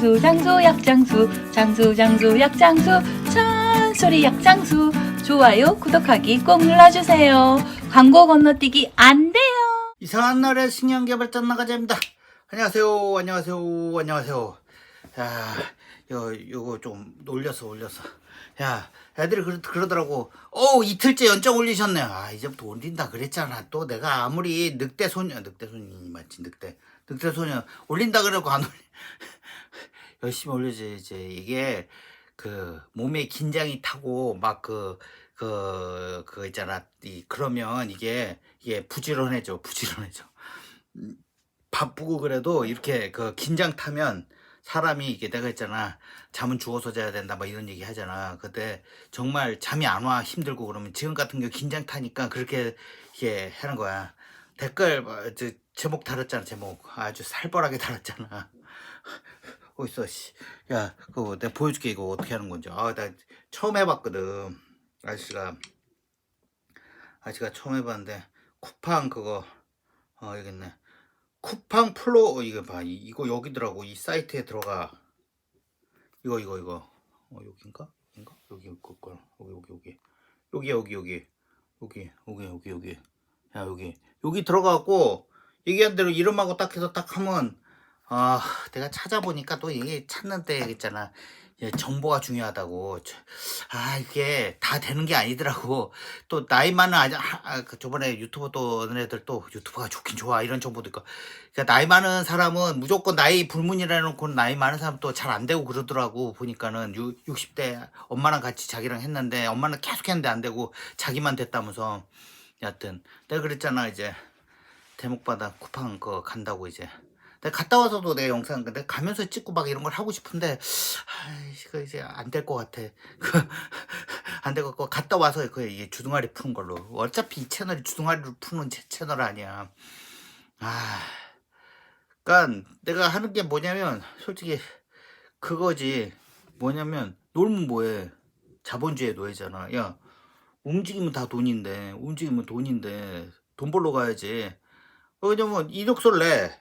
장수 장수 약장수 장수 장수 약장수 찬소리 약장수 좋아요 구독하기 꼭 눌러주세요 광고 건너뛰기 안 돼요 이상한 날의 신년개발자 나가자입니다. 안녕하세요, 안녕하세요, 안녕하세요. 야, 요, 요거 좀 놀려서 올려서. 야, 애들이 그러, 그러더라고. 어 이틀째 연장 올리셨네. 아, 이제부터 올린다 그랬잖아. 또 내가 아무리 늑대 소녀, 늑대 소년이 맞지, 늑대. 늑대 소녀. 올린다 그러고 안 올리. 열심히 올려지, 이제. 이게, 그, 몸에 긴장이 타고, 막 그, 그, 그 있잖아. 이, 그러면 이게, 이게 부지런해져, 부지런해져. 음, 바쁘고 그래도 이렇게 그 긴장 타면 사람이 이게 내가 했잖아. 잠은 죽어서 자야 된다, 막 이런 얘기 하잖아. 근데 정말 잠이 안 와, 힘들고 그러면 지금 같은 경우 긴장 타니까 그렇게 이게 하는 거야. 댓글, 뭐, 저, 제목 달았잖아, 제목. 아주 살벌하게 달았잖아. 어딨어, 씨. 야, 그거 내가 보여줄게, 이거 어떻게 하는 건지. 아, 나 처음 해봤거든. 아저씨가, 아저씨가 처음 해봤는데, 쿠팡 그거, 어, 여기 있네. 쿠팡 플로, 어, 이거 봐. 이, 이거 여기더라고. 이 사이트에 들어가. 이거, 이거, 이거. 어, 여긴가? 인가? 여기, 그걸. 여기, 여기, 여기. 여기, 여기, 여기. 여기, 여기, 여기, 여기. 야, 여기. 여기 들어가고, 얘기한 대로 이름하고 딱 해서 딱 하면, 아, 내가 찾아보니까 또 이게 찾는데 있잖아. 예, 정보가 중요하다고. 저- 아, 이게 다 되는 게 아니더라고. 또 나이 많은 아저, 아, 그 저번에 유튜브 또 어느 애들 또 유튜브가 좋긴 좋아 이런 정보도 있고. 그러니까 나이 많은 사람은 무조건 나이 불문이라 놓고 나이 많은 사람 또 잘 안 되고 그러더라고. 보니까는 유, 60대 엄마랑 같이 자기랑 했는데 엄마는 계속 했는데 안 되고 자기만 됐다면서. 여하튼 내가 그랬잖아 이제 대목받아 쿠팡 그 간다고 이제. 내가 갔다 와서도 내 영상 근데 가면서 찍고 막 이런 걸 하고 싶은데 아이씨 그 이제 안 될 것 같아. 안될 것 같고 갔다 와서 그 이게 주둥아리 푸는 걸로. 어차피 이 채널이 주둥아리를 푸는 제 채널 아니야. 아, 그러니까 내가 하는 게 뭐냐면 솔직히 그거지. 뭐냐면 놀면 뭐해? 자본주의 노예잖아. 야 움직이면 다 돈인데 움직이면 돈인데 돈 벌러 가야지. 어, 왜냐면 이력서를 내.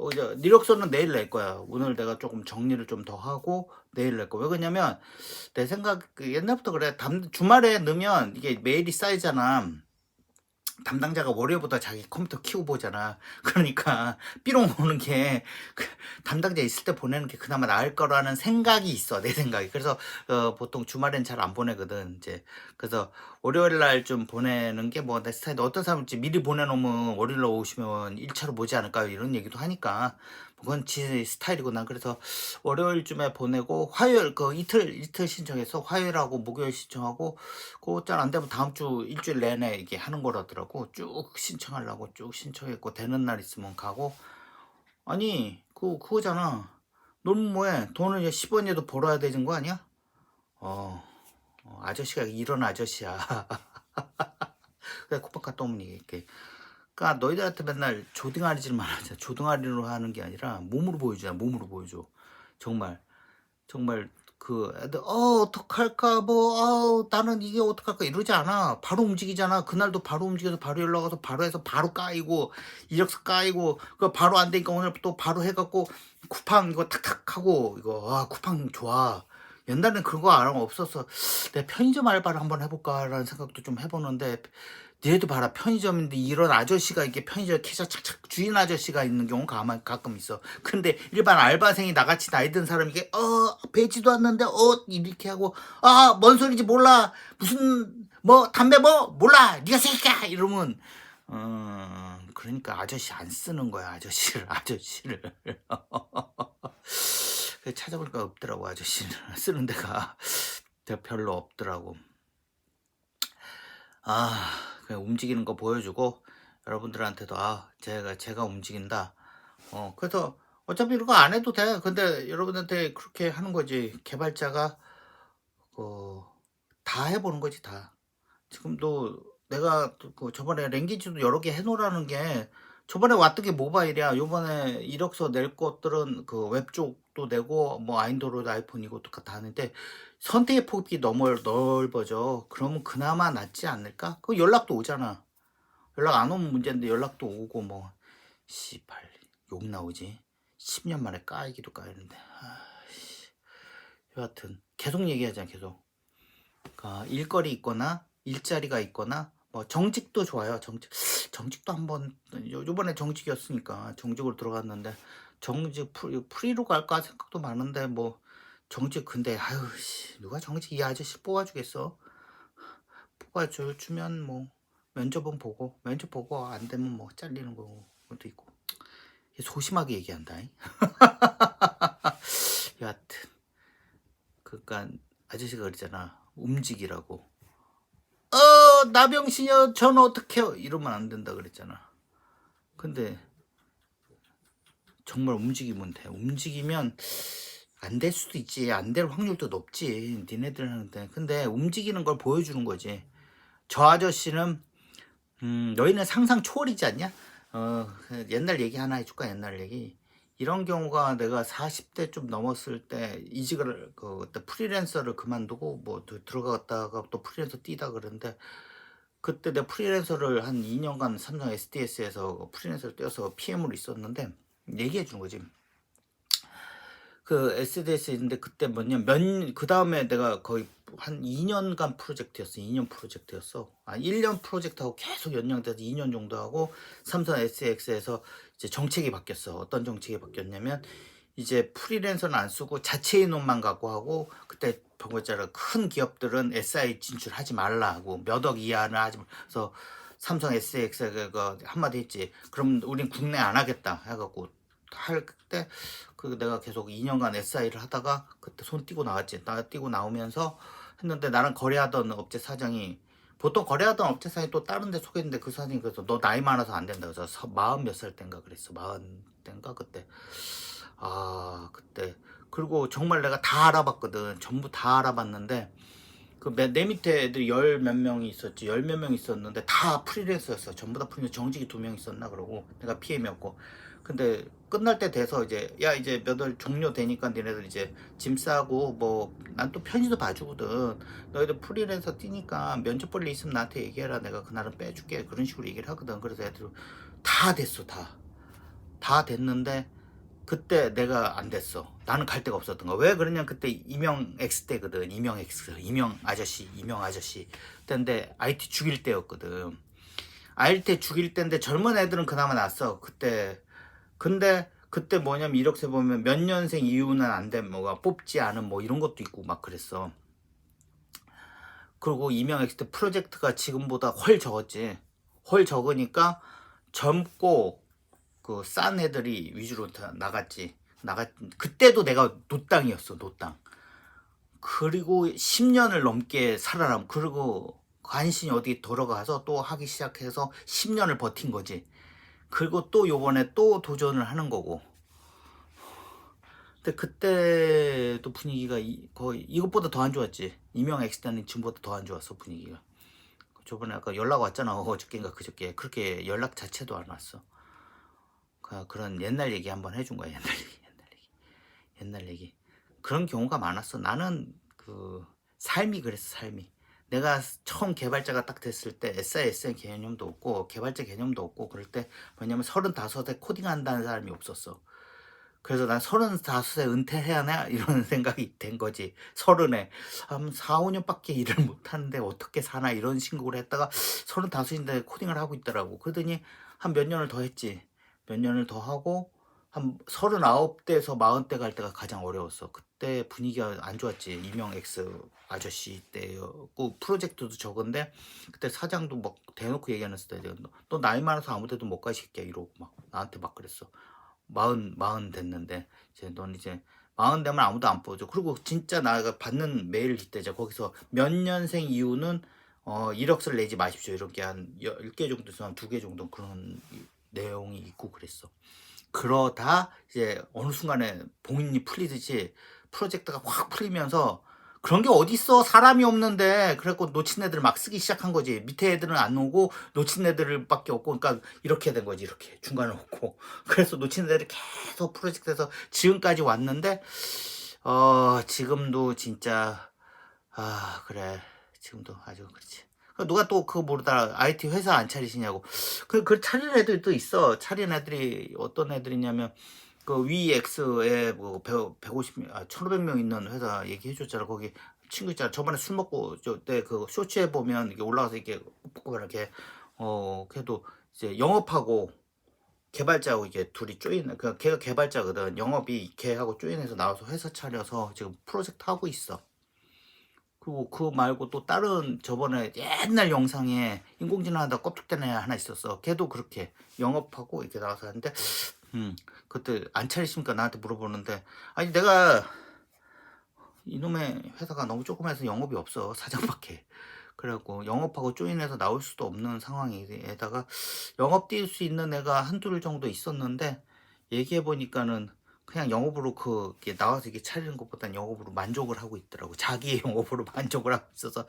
어, 이제 이력서는 내일 낼 거야. 오늘 내가 조금 정리를 좀 더 하고 내일 낼 거야. 왜 그러냐면 내 생각 그 옛날부터 그래. 담, 주말에 넣으면 이게 메일이 쌓이잖아. 담당자가 월요일부터 자기 컴퓨터 키고 보잖아. 그러니까 삐롱 오는 게 그 담당자 있을 때 보내는 게 그나마 나을 거라는 생각이 있어. 내 생각이. 그래서 어, 보통 주말엔 잘 안 보내거든. 이제 그래서 월요일 날 좀 보내는 게 뭐 내 스타일인데 어떤 이제 미리 보내놓으면 월요일 날 오시면 1차로 보지 않을까요? 이런 얘기도 하니까 그건 지 스타일이고 난 그래서 월요일쯤에 보내고 화요일 그 이틀 이틀 신청해서 화요일하고 목요일 신청하고 그거 잘 안 되면 다음 주 일주일 내내 이게 하는 거라더라고. 쭉 신청하려고 쭉 신청했고 되는 날 있으면 가고. 아니 그 그거잖아. 놀면 뭐해? 돈을 이제 10원이라도 벌어야 되는 거 아니야? 어, 어, 아저씨가 이런 아저씨야. 그래 갔다 오면 이게 그러니까 너희들한테 맨날 조등아리질만 하자. 조등아리로 하는 게 아니라 몸으로 보여주자. 몸으로 보여줘. 정말 정말 그 애들 어 어떡할까 뭐 어, 나는 이게 어떡할까 이러지 않아. 바로 움직이잖아. 그날도 바로 움직여서 바로 연락 와서 바로 해서 바로 까이고 이력서 까이고 그 바로 안 되니까 오늘 또 바로 해갖고 쿠팡 이거 탁탁 하고 이거 아 쿠팡 좋아. 옛날엔 그거 안 하고 없었어. 내 편의점 알바를 한번 해볼까라는 생각도 좀 해보는데 얘도 봐라. 편의점인데 이런 아저씨가 이렇게 편의점 캐셔 착착 주인 아저씨가 있는 경우가 가만 가끔 있어. 근데 일반 알바생이 나같이 나이 든 사람이 이게 어 배지도 않는데 어 이렇게 하고 아 뭔 소리인지 몰라. 무슨 뭐 담배 뭐 몰라. 네가 새끼야. 이러면 어 그러니까 아저씨 안 쓰는 거야 아저씨를 아저씨를. 찾아보니까 없더라고 아저씨를 쓰는 데가. 별로 없더라고. 아, 그냥 움직이는 거 보여주고 여러분들한테도 아, 제가 제가 움직인다. 어, 그래서 어차피 이런 거 안 해도 돼. 근데 여러분한테 그렇게 하는 거지. 개발자가 어, 다 해보는 거지 다. 지금도 내가 또그 저번에 랭귀지도 여러 개 해놓으라는 게 저번에 왔던 게 모바일이야. 요번에 이력서 낼 것들은 그 웹 쪽도 내고 뭐 아인드로이드 아이폰 이것도 다 하는데 선택의 폭이 너무 넓어져. 그러면 그나마 낫지 않을까? 그 연락도 오잖아. 연락 안 오면 문제인데 연락도 오고 뭐 씨발 욕 나오지. 10년 만에 까이기도 까이는데. 아, 여하튼 계속 얘기하자 계속. 그러니까 일거리 있거나 일자리가 있거나 뭐 정직도 좋아요. 정직 정직도 한번 요- 요번에 정직이었으니까 정직으로 들어갔는데 정직 프리, 프리로 갈까 생각도 많은데 뭐 정직 근데 아유 씨 누가 정직 이 아저씨 뽑아주겠어? 뽑아줄 주면 뭐 면접은 보고 면접 보고 안 되면 뭐 잘리는 것도 있고 소심하게 얘기한다. 잉? 여하튼 그니까 아저씨가 그랬잖아 움직이라고 어 나병신이요 전 어떡해요 이러면 안 된다 그랬잖아 근데 정말 움직이면 돼. 움직이면 안 될 수도 있지. 안 될 확률도 높지 니네들 하는데 근데 움직이는 걸 보여주는 거지. 저 아저씨는 음 너희는 상상 초월이지 않냐? 어그 옛날 얘기 하나 해줄까? 옛날 얘기. 이런 경우가 내가 40대 좀 넘었을 때 이직을 그 프리랜서를 그만두고 뭐또 들어갔다가 또 프리랜서 뛰다 그러는데 그때 내가 프리랜서를 한 2년간 삼성 SDS에서 프리랜서를 뛰어서 PM으로 있었는데 얘기해 주는 거지. 그 SDS 있는데 그때 뭐냐 몇그 다음에 내가 거의 한 2년간 프로젝트였어. 2년 프로젝트였어. 아 1년 프로젝트하고 계속 연장돼서 2년 정도 하고 삼성 SX에서 이제 정책이 바뀌었어. 어떤 정책이 바뀌었냐면 이제 프리랜서는 안 쓰고 자체 인원만 갖고 하고 그때 병거자라 큰 기업들은 SI 진출하지 말라 하고 몇 억 이하는 하지 말- 그래서 삼성 SX가 한마디 했지. 그럼 우린 국내 안 하겠다 해갖고 할 때 그 내가 계속 2년간 SI를 하다가 그때 손 띄고 나왔지. 나 띄고 나오면서 했는데 나랑 거래하던 업체 사장이 보통 거래하던 업체 사장이 또 다른 데 소개했는데 그 사장이 그래서 너 나이 많아서 안 된다. 그래서 서- 마흔 몇 살 땐가 그랬어. 마흔 땐가 그때. 아 그때. 그리고 정말 내가 다 알아봤거든. 전부 다 알아봤는데 그 내 밑에 애들이 열몇 명이 있었지. 열 몇 명 있었는데 다 프리랜서였어. 전부 다 프리랜서. 정직이 두 명 있었나 그러고. 내가 PM이었고 근데 끝날 때 돼서 이제 야 이제 몇 월 종료되니까 니네들 이제 짐 싸고 뭐 난 또 편지도 봐주거든. 너희들 프리랜서 뛰니까 면접 볼일 있으면 나한테 얘기해라. 내가 그날은 빼줄게. 그런 식으로 얘기를 하거든. 그래서 애들 다 됐어 다. 다 됐는데 그때 내가 안 됐어. 나는 갈 데가 없었던 거야. 왜 그러냐? 그때 이명 X 때거든. 이명 X 이명 아저씨 이명 아저씨. 때인데 IT 죽일 때였거든. IT 죽일 때인데 젊은 애들은 그나마 낫어. 그때 근데 그때 뭐냐면 이력서 보면 몇 년생 이후는 안돼 뭐가 뽑지 않은 뭐 이런 것도 있고 막 그랬어. 그리고 이명 X 때 프로젝트가 지금보다 훨 적었지. 훨 적으니까 젊고 그 싼 애들이 위주로 다 나갔지. 나갔 그때도 내가 노땅이었어 노땅. 그리고 10년을 넘게 살아남 그리고 간신히 어디 돌아가서 또 하기 시작해서 10년을 버틴 거지 그리고 또 요번에 또 도전을 하는 거고. 근데 그때도 분위기가 이- 거의 이것보다 더 안 좋았지. 이명 때는 지금보다 더 안 좋았어 분위기가. 저번에 아까 연락 왔잖아 어저께인가 그저께 그렇게 연락 자체도 안 왔어. 그- 그런 옛날 얘기 한번 해준 거야 옛날 얘기 옛날 얘기. 옛날 얘기. 그런 경우가 많았어. 나는 그 삶이 그랬어 삶이 내가 처음 개발자가 딱 됐을 때 SISN 개념도 없고 개발자 개념도 없고 그럴 때 왜냐면 서른다섯에 코딩한다는 사람이 없었어. 그래서 난 서른다섯에 은퇴해야 하나 이런 생각이 된 거지. 서른에. 한 4, 5년밖에 일을 못 하는데 어떻게 사나 이런 생각을 했다가 서른다섯인데 코딩을 하고 있더라고. 그러더니 한 몇 년을 더 했지. 몇 년을 더 하고 한 서른아홉 대에서 마흔 대갈 때가 가장 어려웠어. 그때 분위기가 안 좋았지. 이명 X 아저씨 때였고 프로젝트도 적은데 그때 사장도 막 대놓고 얘기하는 스타일이야. 너, 너 나이 많아서 아무 데도 못가 새끼야 이러고 막 나한테 막 그랬어. 마흔 마흔 됐는데 이제 넌 이제 마흔 되면 아무도 안 뽑아줘. 그리고 진짜 나가 받는 메일 이때죠. 거기서 몇 년생 이후는 어 이력서를 내지 마십시오. 이렇게 한 10개 정도에서 한 2개 정도 그런 내용이 있고 그랬어. 그러다 이제 어느 순간에 봉인이 풀리듯이 프로젝트가 확 풀리면서 그런 게 어딨어? 사람이 없는데. 그래갖고 놓친 애들 막 쓰기 시작한 거지. 밑에 애들은 안 오고 놓친 애들밖에 없고. 그러니까 이렇게 된 거지. 이렇게 중간에 없고. 그래서 놓친 애들이 계속 프로젝트에서 지금까지 왔는데 어 지금도 진짜 아 그래. 지금도 아주 그렇지. 누가 또 그거 모르다 IT 회사 안 차리시냐고. 그, 그 차린 애들도 있어. 차린 애들이 어떤 애들이냐면 그 VX에 뭐 150명, 아, 1,500명 있는 회사 얘기해 줬잖아. 거기 친구 있잖아. 저번에 술 먹고 저때 그 쇼츠에 보면 이게 올라가서 이렇게 뽑고 이렇게 어 걔도 이제 영업하고 개발자하고 이게 둘이 쪼인 그 걔가 개발자거든. 영업이 걔하고 쪼인해서 나와서 회사 차려서 지금 프로젝트 하고 있어. 그리고 그 말고 또 다른 저번에 옛날 영상에 인공지능 하다 껍질된 애 하나 있었어. 걔도 그렇게 영업하고 이렇게 나와서 하는데, 음, 그때 안 차리십니까? 나한테 물어보는데, 아니, 내가 이놈의 회사가 너무 조그매서 영업이 없어. 사장밖에. 그래갖고 영업하고 조인해서 나올 수도 없는 상황에다가 영업 뛸 수 있는 애가 한둘 정도 있었는데, 얘기해 보니까는 그냥 영업으로 그게 나와서 이게 차리는 것보단 영업으로 만족을 하고 있더라고. 자기의 영업으로 만족을 하고 있어서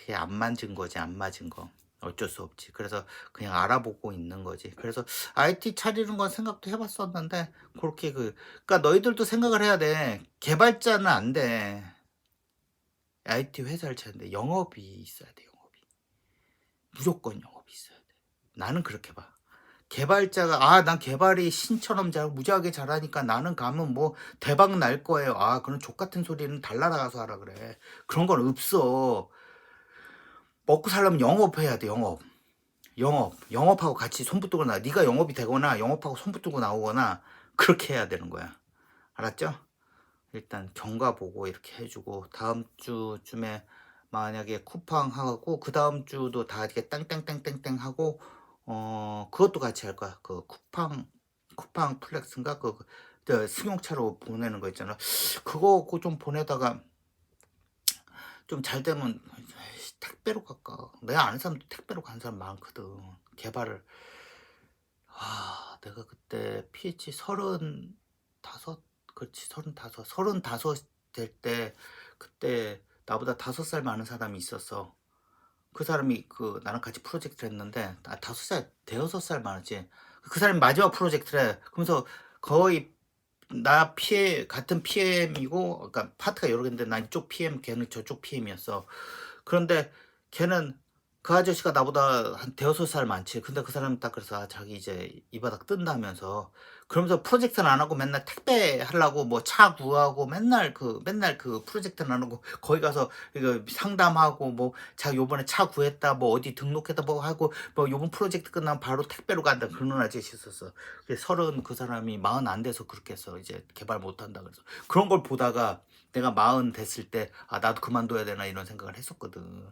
그게 안 맞은 거지, 안 맞은 거. 어쩔 수 없지. 그래서 그냥 알아보고 있는 거지. 그래서 IT 차리는 건 생각도 해봤었는데 그렇게 그, 그러니까 너희들도 생각을 해야 돼. 개발자는 안 돼. IT 회사를 차는데 영업이 있어야 돼. 영업이. 무조건 영업이 있어야 돼. 나는 그렇게 봐. 개발자가 아 난 개발이 신처럼 잘 무지하게 잘하니까 나는 가면 뭐 대박 날 거예요. 아 그런 족 같은 소리는 달나라 가서 하라 그래. 그런 건 없어. 먹고 살려면 영업해야 돼 영업. 영업 영업하고 같이 손 붙들고 나. 네가 영업이 되거나 영업하고 손 붙들고 나오거나 그렇게 해야 되는 거야. 알았죠? 일단 경과 보고 이렇게 해주고 다음 주쯤에 만약에 쿠팡 하고 그 다음 주도 다 이렇게 땡땡땡땡땡 하고 어 그것도 같이 할 거야. 그 쿠팡 쿠팡 플렉스인가 그, 그 승용차로 보내는 거 있잖아. 그거 좀 보내다가 좀 잘 되면 택배로 갈까? 내가 아는 사람도 택배로 간 사람 많거든. 개발을 아 내가 그때 PH 서른 다섯 그렇지 서른 다섯 서른 다섯 될 때 그때 나보다 다섯 살 많은 사람이 있었어. 그 사람이 그 나랑 같이 프로젝트를 했는데 아 다섯 살 대여섯 살 많았지 그 사람이 마지막 프로젝트래 그러면서 거의 나 피해 같은 PM이고 그러니까 파트가 여러 개인데 난 이쪽 PM 걔는 저쪽 PM이었어. 그런데 걔는 그 아저씨가 나보다 한 대여섯 살 많지. 근데 그 사람이 딱 그래서 아, 자기 이제 이 바닥 뜬다면서 그러면서 프로젝트는 안 하고 맨날 택배 하려고 뭐 차 구하고 맨날 그 맨날 그 프로젝트는 안 하고 거기 가서 이거 상담하고 뭐 자 요번에 차 구했다 뭐 어디 등록했다 뭐 하고 뭐 요번 프로젝트 끝나면 바로 택배로 간다. 그런 아저씨 있었어. 그 서른 그 사람이 마흔 안 돼서 그렇게 해서 이제 개발 못 한다 그래서 그런 걸 보다가 내가 마흔 됐을 때 아 나도 그만둬야 되나 이런 생각을 했었거든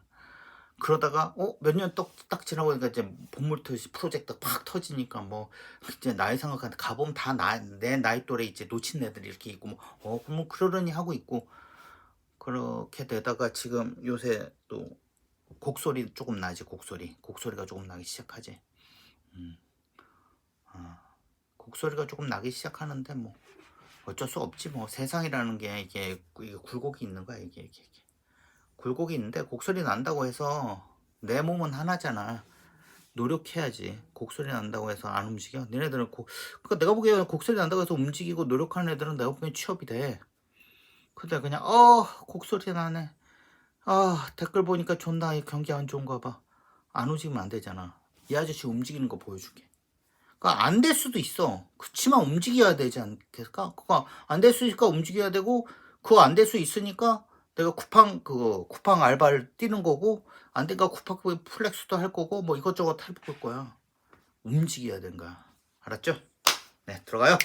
그러다가 어 몇년딱 지나고 보니까 이제 본물터시 프로젝트 팍 터지니까 뭐 이제 나이 생각하는데 가보면 다 내 나이 또래 이제 놓친 애들이 이렇게 있고 뭐어 그러면 그러려니 하고 있고 그렇게 되다가 지금 요새 또 곡소리 조금 나지 곡소리 곡소리가 조금 나기 시작하지 음. 아, 곡소리가 조금 나기 시작하는데 뭐 어쩔 수 없지 뭐 세상이라는 게 이게, 이게 굴곡이 있는 거야 이게, 이게. 굴곡이 있는데 곡소리 난다고 해서 내 몸은 하나잖아. 노력해야지 곡소리 난다고 해서 안 움직여. 너네들은 곡 그러니까 내가 보기에 곡소리 난다고 해서 움직이고 노력하는 애들은 내가 보기엔 취업이 돼. 근데 그냥 어 곡소리 나네. 아 댓글 보니까 존나 이 경기 안 좋은가 봐 안 움직이면 안 되잖아. 이 아저씨 움직이는 거 보여줄게. 그러니까 안 될 수도 있어. 그치만 움직여야 되지 않겠을까? 그거 안될 수 있으니까 움직여야 되고 그거 안 될 수 있으니까 내가 쿠팡 그거 쿠팡 알바를 뛰는 거고 안 되니까 쿠팡 그 플렉스도 할 거고 뭐 이것저것 해볼 거야. 움직여야 거야 알았죠? 네 들어가요